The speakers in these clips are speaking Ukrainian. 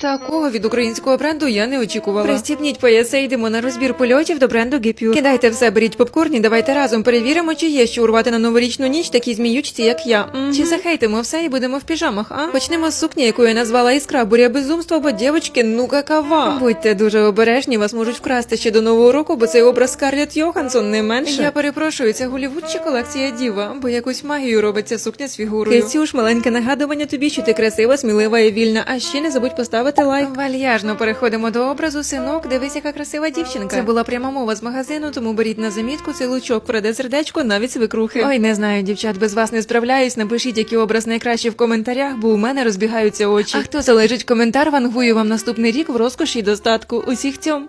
Такого від українського бренду я не очікувала. Пристібніть пояси, йдемо на розбір польотів до бренду Гепюр. Кидайте все, беріть попкорн і давайте разом перевіримо, чи є що урвати на новорічну ніч такі зміючці, як я. Мгм. Чи захейтимо все і будемо в піжамах, а? Почнемо з сукні, яку я назвала іскра, буря безумства, бо дівочки, ну какава. Будьте дуже обережні, вас можуть вкрасти ще до нового року, бо цей образ Скарлетт Йоханссон не менше. Я перепрошую, це Голівуд чи колекція діва, бо якусь магію робить ця сукня з фігурою. Кисюш, маленьке нагадування тобі, що ти красива, смілива і вільна. А ще не забудь поставити лайк. Вальяжно переходимо до образу. Синок, дивись, яка красива дівчинка. Це була пряма мова з магазину, тому беріть на замітку цей лучок, вреде сердечко, навіть свикрухи. Ой, не знаю, дівчат, без вас не справляюсь. Напишіть, який образ найкраще в коментарях, бо у мене розбігаються очі. А хто залежить коментар, вангую вам наступний рік в розкоші й достатку. Усіх цьом.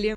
неділі.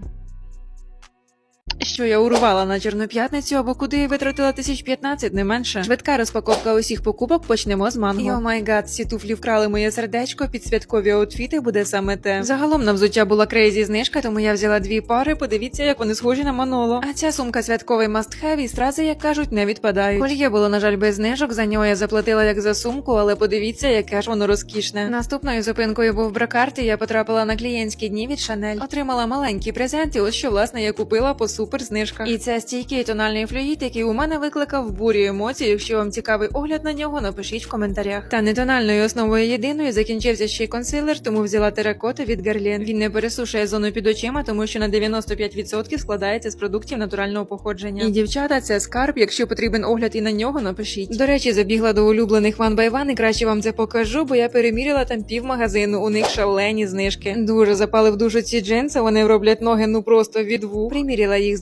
Mexico. Що я урвала на Чорноп'ятницю або куди я витратила тисяч 15, не менше. Швидка розпаковка усіх покупок почнемо з манго. Йо май гад, ці туфлі вкрали моє сердечко, під святкові аутфіти буде саме те. Загалом на взуття була крейзі знижка, тому я взяла дві пари. Подивіться, як вони схожі на Маноло. А ця сумка святковий must-have і стрази, як кажуть, не відпадають. Кольє було, на жаль, без знижок. За нього я заплатила як за сумку, але подивіться, яке ж воно розкішне. Наступною зупинкою був бракарт, і я потрапила на клієнтські дні від Шанель. Отримала маленький презент, і ось що власне я купила по супер знижках. І це стійкий тональний флюїд, який у мене викликав бурю емоцій. Якщо вам цікавий огляд на нього, напишіть в коментарях. Та не тональною основою єдиною закінчився ще й консилер, тому взяла теракоти від Guerlain. Він не пересушує зону під очима, тому що на 95% складається з продуктів натурального походження. І дівчата, це скарб. Якщо потрібен огляд і на нього, напишіть. До речі, забігла до улюблених One by One і краще вам це покажу, бо я переміряла там пів магазину. У них шалені знижки. Дуже запали в душу ці джинси. Вони роблять ноги ну просто від вух. Приміряла їх